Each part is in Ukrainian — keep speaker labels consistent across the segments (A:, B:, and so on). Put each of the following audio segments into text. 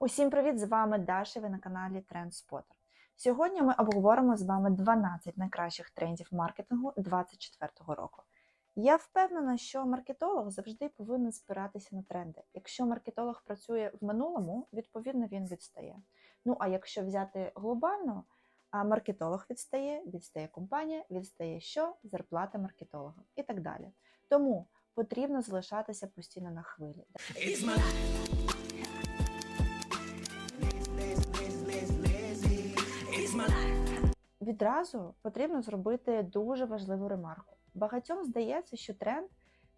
A: Усім привіт! З вами Даша. Ви на каналі TrendSpotter. Сьогодні ми обговоримо з вами 12 найкращих трендів маркетингу 2024 року. Я впевнена, що маркетолог завжди повинен спиратися на тренди. Якщо маркетолог працює в минулому, відповідно він відстає. Ну а якщо взяти глобально, маркетолог відстає, відстає компанія, відстає що? Зарплата маркетолога і так далі. Тому потрібно залишатися постійно на хвилі.
B: It's my.
A: Відразу потрібно зробити дуже важливу ремарку. Багатьом здається, що тренд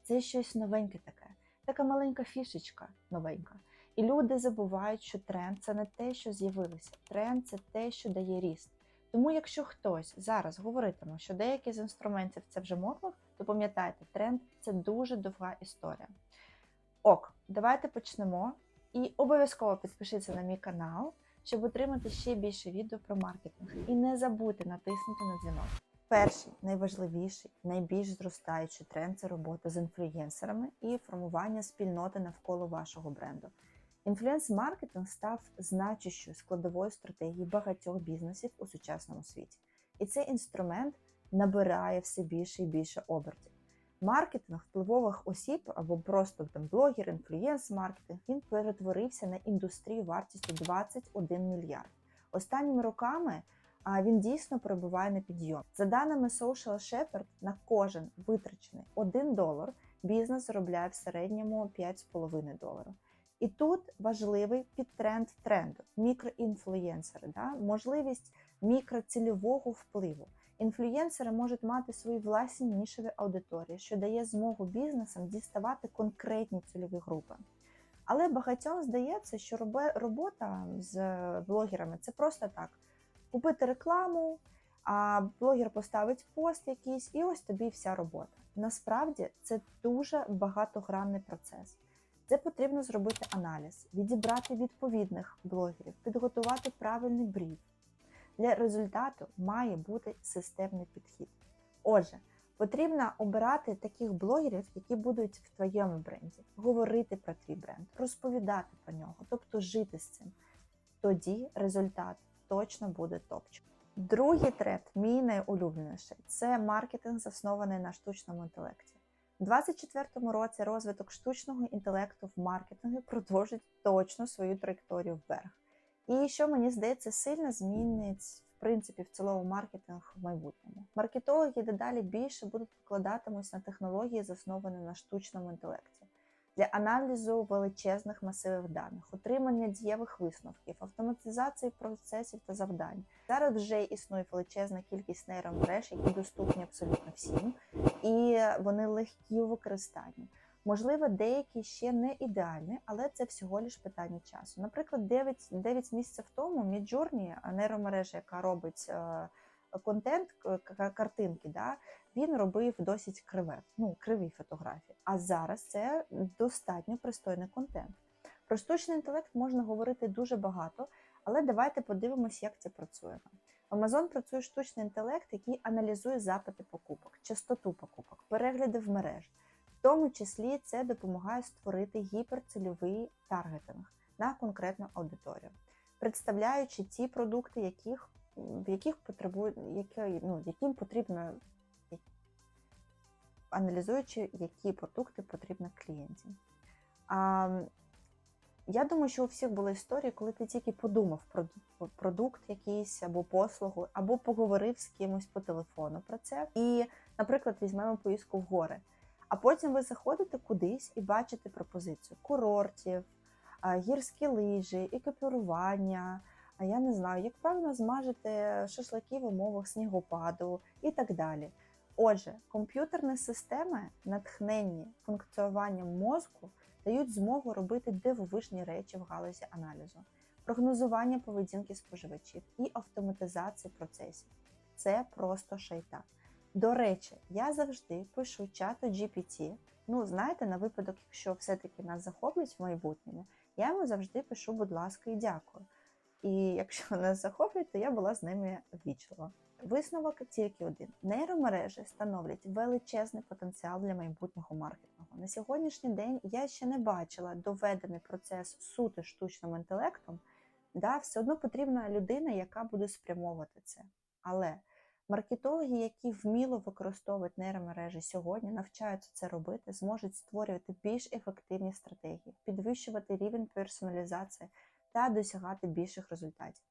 A: це щось новеньке таке, така маленька фішечка новенька. І люди забувають, що тренд це не те, що з'явилося. Тренд це те, що дає ріст. Тому, якщо хтось зараз говоритиме, що деякі з інструментів це вже мотлох, то пам'ятайте, тренд це дуже довга історія. Ок, давайте почнемо. І обов'язково підпишіться на мій канал, щоб отримати ще більше відео про маркетинг. І не забудьте натиснути на дзвінок. Перший, найважливіший, найбільш зростаючий тренд це робота з інфлюєнсерами і формування спільноти навколо вашого бренду. Інфлюенс-маркетинг став значущою складовою стратегії багатьох бізнесів у сучасному світі. І цей інструмент набирає все більше і більше обертів. Маркетинг впливових осіб або просто там блогер, інфлюєнс маркетинг він перетворився на індустрію вартістю 21 мільярд. Останніми роками він дійсно перебуває на підйом. За даними Social Shepherd, на кожен витрачений 1 долар бізнес заробляє в середньому 5,5 доларів. І тут важливий підтренд тренду мікроінфлюєнсери, да? можливість мікроцільового впливу. Інфлюєнсери можуть мати свої власні нішеві аудиторії, що дає змогу бізнесам діставати конкретні цільові групи. Але багатьом здається, що робота з блогерами це просто так: купити рекламу, а блогер поставить пост якийсь, і ось тобі вся робота. Насправді це дуже багатогранний процес. Це потрібно зробити аналіз, відібрати відповідних блогерів, підготувати правильний бриф. Для результату має бути системний підхід. Отже, потрібно обирати таких блогерів, які будуть в твоєму бренді, говорити про твій бренд, розповідати про нього, тобто жити з цим. Тоді результат точно буде топчик. Другий тренд, мій найулюбленіший, це маркетинг, заснований на штучному інтелекті. У 2024 році розвиток штучного інтелекту в маркетингу продовжить точно свою траєкторію вверх. І що мені здається, сильно змінить в принципі в цілому маркетинг в майбутньому. Маркетологи дедалі більше будуть покладатимусь на технології, засновані на штучному інтелекті. Для аналізу величезних масивів даних, отримання дієвих висновків, автоматизації процесів та завдань. Зараз вже існує величезна кількість нейромереж, які доступні абсолютно всім, і вони легкі у використанні. Можливо, деякі ще не ідеальні, але це всього лиш питання часу. Наприклад, 9, 9 місяців тому Midjourney, нейромережа, яка робить е, контент, картинки, да, він робив досить криве, ну, криві фотографії. А зараз це достатньо пристойний контент. Про штучний інтелект можна говорити дуже багато, але давайте подивимось, як це працює. Amazon працює штучний інтелект, який аналізує запити покупок, частоту покупок, перегляди в мереж. В тому числі це допомагає створити гіперцільовий таргетинг на конкретну аудиторію, представляючи ті продукти, яких, в яких потребує, які, ну, яким потрібно, аналізуючи, які продукти потрібні клієнтам. А, я думаю, що у всіх були історії, коли ти тільки подумав про продукт якийсь або послугу, або поговорив з кимось по телефону про це. І, наприклад, візьмемо поїздку в гори. А потім ви заходите кудись і бачите пропозицію курортів, гірські лижі, екіпірування, я не знаю, як правильно змажити шашлики в умовах снігопаду і так далі. Отже, комп'ютерні системи, натхненні функціонуванням мозку, дають змогу робити дивовижні речі в галузі аналізу, прогнозування поведінки споживачів і автоматизації процесів. Це просто шайта. До речі, я завжди пишу чату GPT. Ну, знаєте, на випадок, якщо все-таки нас захоплять в майбутньому, я йому завжди пишу, будь ласка, і дякую. І якщо нас захоплять, то я була з ними ввічлива. висновок тільки один: нейромережі становлять величезний потенціал для майбутнього маркетингу. На сьогоднішній день я ще не бачила доведений процес суто штучним інтелектом. Да, все одно потрібна людина, яка буде спрямовувати це. Але маркетологи, які вміло використовують нейромережі сьогодні, навчаються це робити, зможуть створювати більш ефективні стратегії, підвищувати рівень персоналізації та досягати більших результатів.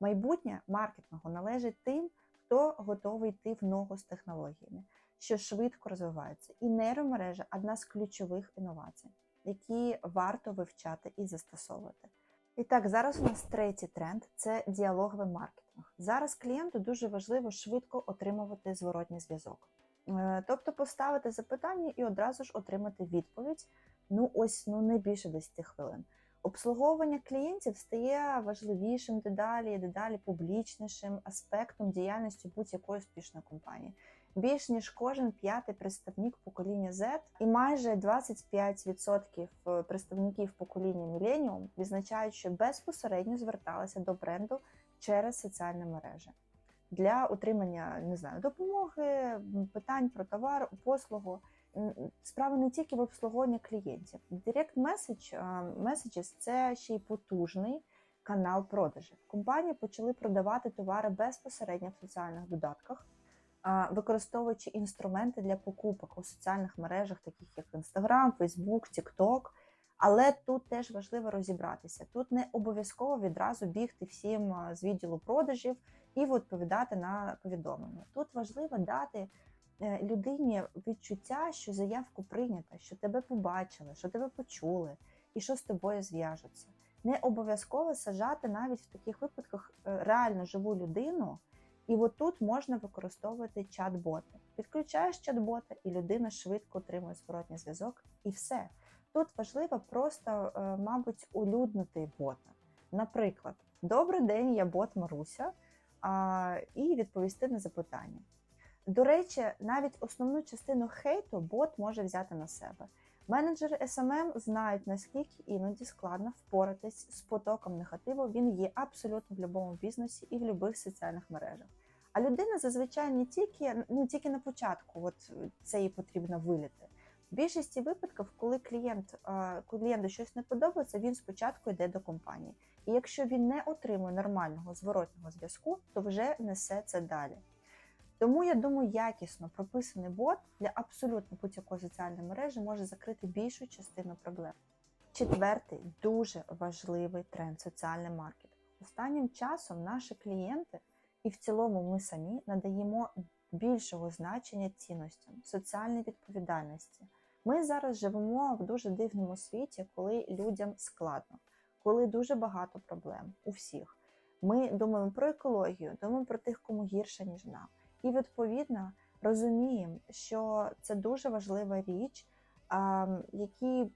A: Майбутнє маркетингу належить тим, хто готовий йти в ногу з технологіями, що швидко розвиваються. І нейромережа одна з ключових інновацій, які варто вивчати і застосовувати. І так, зараз у нас третій тренд це діалоговий маркетинг. Зараз клієнту дуже важливо швидко отримувати зворотній зв'язок. Е, Тобто поставити запитання і одразу ж отримати відповідь. Ну ось ну не більше 10 хвилин. Обслуговування клієнтів стає важливішим дедалі дедалі публічнішим аспектом діяльності будь-якої успішної компанії. Більш ніж кожен п'ятий представник покоління Z і майже 25% представників покоління Millennium відзначають, що безпосередньо зверталися до бренду через соціальні мережі для отримання не знаю допомоги, питань про товар, послугу. Справа не тільки в обслуговуванні клієнтів. Direct Message, Messages – це ще й потужний канал продажів. Компанії почали продавати товари безпосередньо в соціальних додатках, використовуючи інструменти для покупок у соціальних мережах, таких як Instagram, Facebook, TikTok. Але тут теж важливо розібратися. Тут не обов'язково відразу бігти всім з відділу продажів і відповідати на повідомлення. Тут важливо дати е, людині відчуття, що заявку прийнята, що тебе побачили, що тебе почули і що з тобою зв'яжуться. Не обов'язково сажати навіть в таких випадках е, реально живу людину. І от тут можна використовувати чат-боти. Підключаєш чат-бота, і людина швидко отримує зворотній зв'язок, і все. Тут важливо просто, е, мабуть, улюднити бота. Наприклад, добрий день, я бот Маруся, і відповісти на запитання. До речі, навіть основну частину хейту бот може взяти на себе. Менеджери SMM знають, наскільки іноді складно впоратись з потоком негативу. Він є абсолютно в будь-якому бізнесі і в будь-яких соціальних мережах. А людина зазвичай не тільки, ну, тільки на початку от це їй потрібно виліти. В більшості випадків, коли клієнт, клієнту щось не подобається, він спочатку йде до компанії. І якщо він не отримує нормального зворотного зв'язку, то вже несе це далі. Тому я думаю, якісно прописаний бот для абсолютно будь-якої соціальної мережі може закрити більшу частину проблем. Четвертий дуже важливий тренд соціальний маркетинг. Останнім часом наші клієнти, і в цілому ми самі надаємо більшого значення цінностям, соціальній відповідальності. Ми зараз живемо в дуже дивному світі, коли людям складно, коли дуже багато проблем у всіх. Ми думаємо про екологію, думаємо про тих, кому гірше, ніж нам. І відповідно розуміємо, що це дуже важлива річ, які,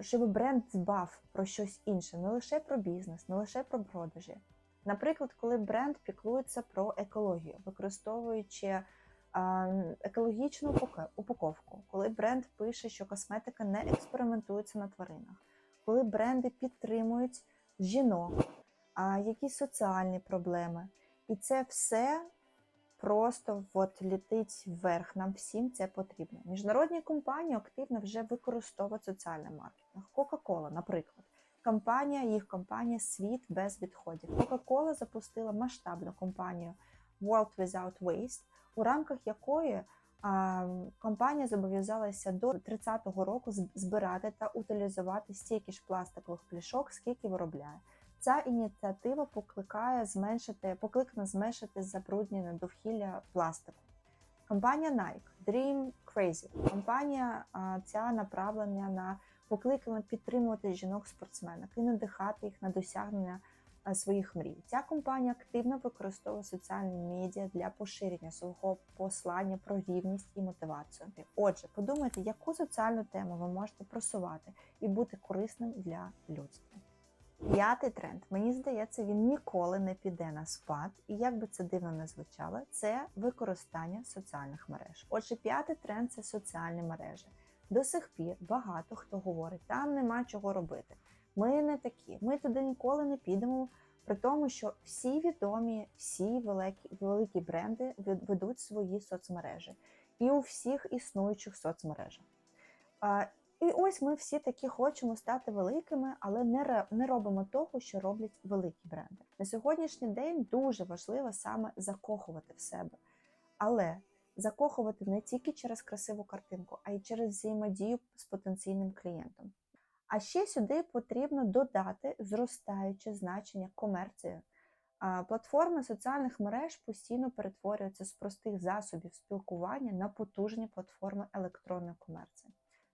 A: щоб бренд дбав про щось інше, не лише про бізнес, не лише про продажі. Наприклад, коли бренд піклується про екологію, використовуючи екологічну упаковку, коли бренд пише, що косметика не експериментується на тваринах, коли бренди підтримують жінок, якісь соціальні проблеми. І це все просто от літить вверх. Нам всім це потрібно. Міжнародні компанії активно вже використовують соціальний маркетинг. Coca-Cola, наприклад. Компанія, їх компанія Світ без відходів. Coca-Cola запустила масштабну компанію World Without Waste, у рамках якої компанія зобов'язалася до 30-го року збирати та утилізувати стільки ж пластикових пляшок, скільки виробляє. Ця ініціатива покликає зменшити, покликана зменшити забруднення довкілля пластику. Компанія Nike, Dream Crazy. Компанія ця направлена на покликана підтримувати жінок-спортсменок і надихати їх на досягнення своїх мрій. Ця компанія активно використовує соціальні медіа для поширення свого послання про рівність і мотивацію. Отже, подумайте, яку соціальну тему ви можете просувати і бути корисним для людства. П'ятий тренд, мені здається, він ніколи не піде на спад, і як би це дивно не звучало, це використання соціальних мереж. Отже, п'ятий тренд це соціальні мережі. До сих пір багато хто говорить, там нема чого робити. Ми не такі, ми туди ніколи не підемо, При тому, що всі відомі, всі великі, великі бренди вед- ведуть свої соцмережі і у всіх існуючих соцмережах. І ось ми всі такі хочемо стати великими, але не, не робимо того, що роблять великі бренди. На сьогоднішній день дуже важливо саме закохувати в себе. Але закохувати не тільки через красиву картинку, а й через взаємодію з потенційним клієнтом. А ще сюди потрібно додати зростаюче значення комерції. Платформи соціальних мереж постійно перетворюються з простих засобів спілкування на потужні платформи електронної комерції.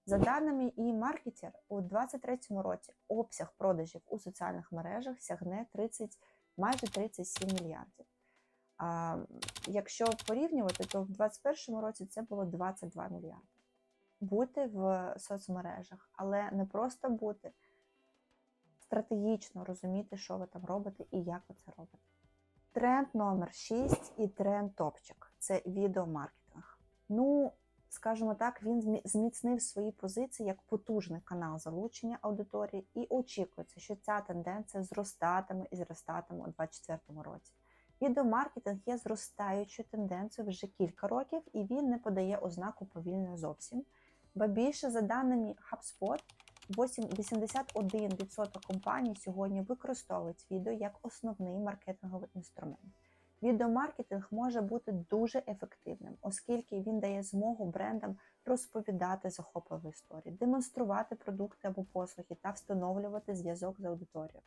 A: За даними і маркетер, у 2023 році обсяг продажів у соціальних мережах сягне 30, майже 37 мільярдів. А якщо порівнювати, то в 2021 році це було 22 мільярди. Бути в соцмережах, але не просто бути, стратегічно розуміти, що ви там робите і як ви це робите. Тренд номер 6 і тренд топчик це відеомаркетинг. Ну, скажімо так, він зміцнив свої позиції як потужний канал залучення аудиторії, і очікується, що ця тенденція зростатиме і зростатиме у 2024 році. Відеомаркетинг є зростаючою тенденцією вже кілька років, і він не подає ознаку повільнення зовсім. Ба більше, за даними HubSpot, 81% компаній сьогодні використовують відео як основний маркетинговий інструмент. Відеомаркетинг може бути дуже ефективним, оскільки він дає змогу брендам розповідати захопливі історії, демонструвати продукти або послуги та встановлювати зв'язок з аудиторією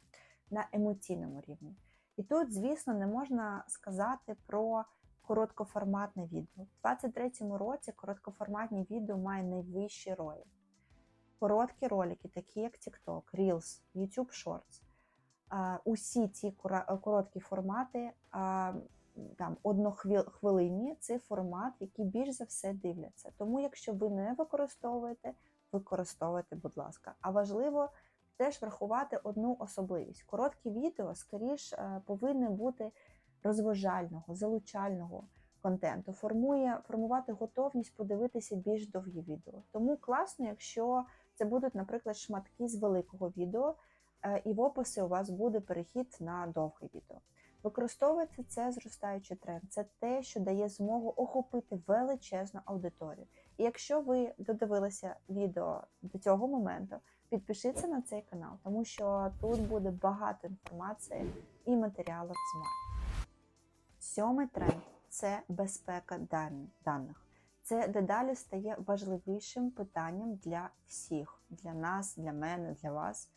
A: на емоційному рівні. І тут, звісно, не можна сказати про короткоформатне відео. У 2023 році короткоформатні відео мають найвищі ролі. Короткі ролики, такі як TikTok, Reels, YouTube Shorts, усі ці короткі формати, там однохвилинні, це формат, який більш за все дивляться. Тому, якщо ви не використовуєте, використовуйте, будь ласка. А важливо теж врахувати одну особливість. Короткі відео, скоріш, е, повинні бути розважального, залучального контенту, формує формувати готовність подивитися більш довгі відео. Тому класно, якщо це будуть, наприклад, шматки з великого відео, і в описі у вас буде перехід на довге відео. Використовується це зростаючий тренд. Це те, що дає змогу охопити величезну аудиторію. І якщо ви додивилися відео до цього моменту, підпишіться на цей канал, тому що тут буде багато інформації і матеріалів з марки. Сьомий тренд це безпека даних. Це дедалі стає важливішим питанням для всіх, для нас, для мене, для вас.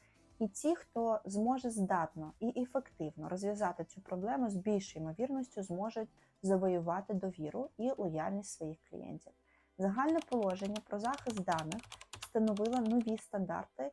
A: І ті, хто зможе здатно і ефективно розв'язати цю проблему, з більшою ймовірністю зможуть завоювати довіру і лояльність своїх клієнтів. Загальне положення про захист даних встановило нові стандарти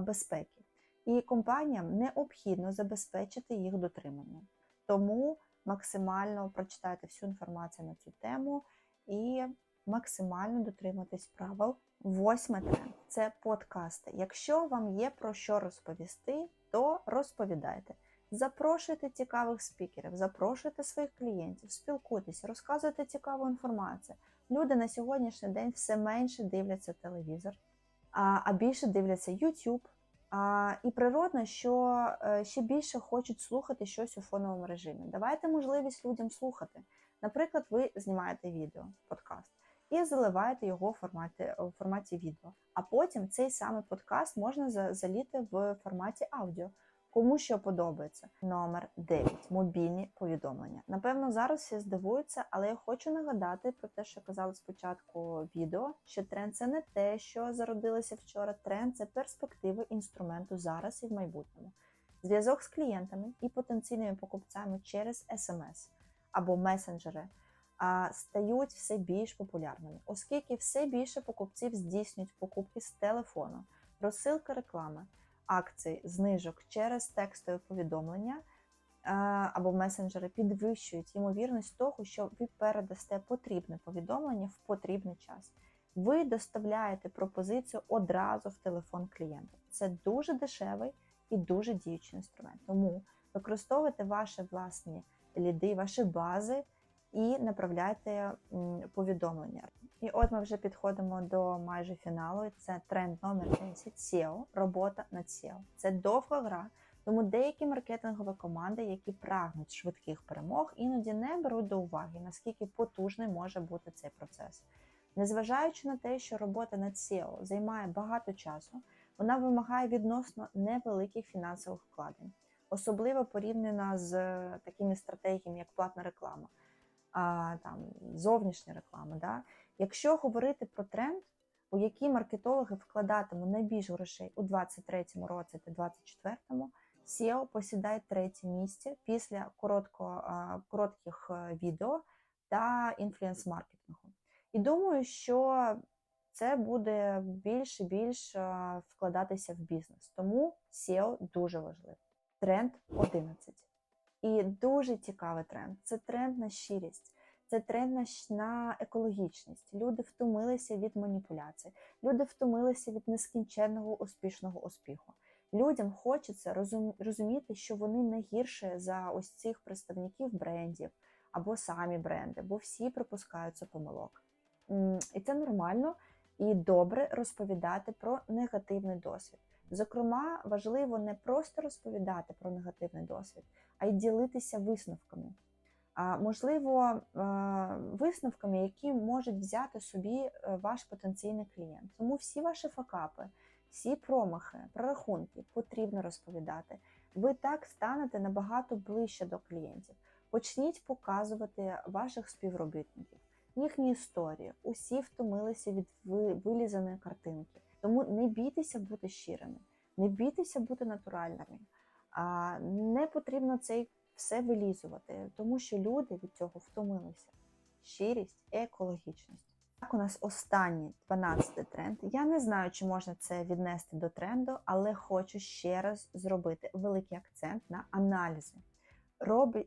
A: безпеки, і компаніям необхідно забезпечити їх дотримання. Тому максимально прочитайте всю інформацію на цю тему і максимально дотримуйтесь правил. Восьме тренд це подкасти. Якщо вам є про що розповісти, то розповідайте. Запрошуйте цікавих спікерів, запрошуйте своїх клієнтів, спілкуйтесь, розказуйте цікаву інформацію. Люди на сьогоднішній день все менше дивляться телевізор, а, а більше дивляться YouTube. А, і природно, що е, ще більше хочуть слухати щось у фоновому режимі. Давайте можливість людям слухати. Наприклад, ви знімаєте відео, подкаст, і заливаєте його в форматі, в форматі відео. А потім цей самий подкаст можна заліти в форматі аудіо. Кому що подобається. Номер 9. Мобільні повідомлення. Напевно, зараз всі здивуються, але я хочу нагадати про те, що казала спочатку відео, що тренд це не те, що зародилося вчора. Тренд це перспективи інструменту зараз і в майбутньому. Зв'язок з клієнтами і потенційними покупцями через SMS або месенджери стають все більш популярними, оскільки все більше покупців здійснюють покупки з телефону, розсилка реклами акцій, знижок через текстові повідомлення або месенджери підвищують ймовірність того, що ви передасте потрібне повідомлення в потрібний час. Ви доставляєте пропозицію одразу в телефон клієнта. Це дуже дешевий і дуже діючий інструмент. Тому використовуйте ваші власні ліди, ваші бази і направляйте повідомлення. І от ми вже підходимо до майже фіналу. Це тренд номер 10 SEO, робота над SEO. Це довга гра, Тому деякі маркетингові команди, які прагнуть швидких перемог, іноді не беруть до уваги, наскільки потужний може бути цей процес. Незважаючи на те, що робота над SEO займає багато часу, вона вимагає відносно невеликих фінансових вкладень, особливо порівняно з е, такими стратегіями, як платна реклама, а, там, зовнішня реклама. Да? Якщо говорити про тренд, у який маркетологи вкладатимуть найбільше грошей у 2023 році та 2024, SEO посідає третє місце після коротко, коротких е, відео та інфлюенс-маркетингу. І думаю, що це буде більш і більш е, вкладатися в бізнес. Тому SEO дуже важливо. Тренд 11. І дуже цікавий тренд. Це тренд на щирість, це тренд на, екологічність. Люди втомилися від маніпуляцій, люди втомилися від нескінченного успішного успіху. Людям хочеться розум- розуміти, що вони не гірше за ось цих представників брендів або самі бренди, бо всі припускаються помилок. І це нормально і добре розповідати про негативний досвід. Зокрема, важливо не просто розповідати про негативний досвід, а й ділитися висновками. А, можливо, е, висновками, які можуть взяти собі е, ваш потенційний клієнт. Тому всі ваші факапи, всі промахи, прорахунки потрібно розповідати. Ви так станете набагато ближче до клієнтів. Почніть показувати ваших співробітників, їхні історії. Усі втомилися від вилізаної картинки. Тому не бійтеся бути щирими, не бійтеся бути натуральними. А не потрібно це все вилізувати, тому що люди від цього втомилися. Щирість екологічність. Так, у нас останній 12 тренд. Я не знаю, чи можна це віднести до тренду, але хочу ще раз зробити великий акцент на аналізи.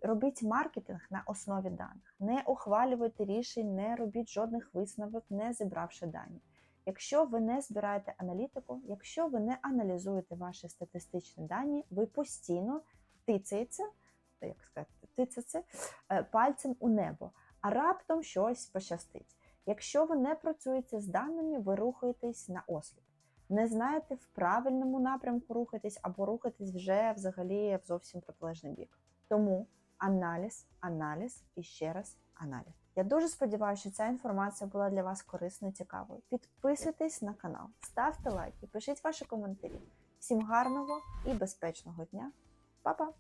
A: Робіть маркетинг на основі даних. Не ухвалюйте рішень, не робіть жодних висновок, не зібравши дані. Якщо ви не збираєте аналітику, якщо ви не аналізуєте ваші статистичні дані, ви постійно тицяєте, як сказати, тицяться е, пальцем у небо, а раптом щось пощастить. Якщо ви не працюєте з даними, ви рухаєтесь на осліп. Не знаєте в правильному напрямку рухатись або рухатись вже взагалі в зовсім протилежний бік. Тому аналіз, аналіз і ще раз аналіз. Я дуже сподіваюся, що ця інформація була для вас корисною і цікавою. Підписуйтесь на канал, ставте лайки, пишіть ваші коментарі. Всім гарного і безпечного дня. Па-па!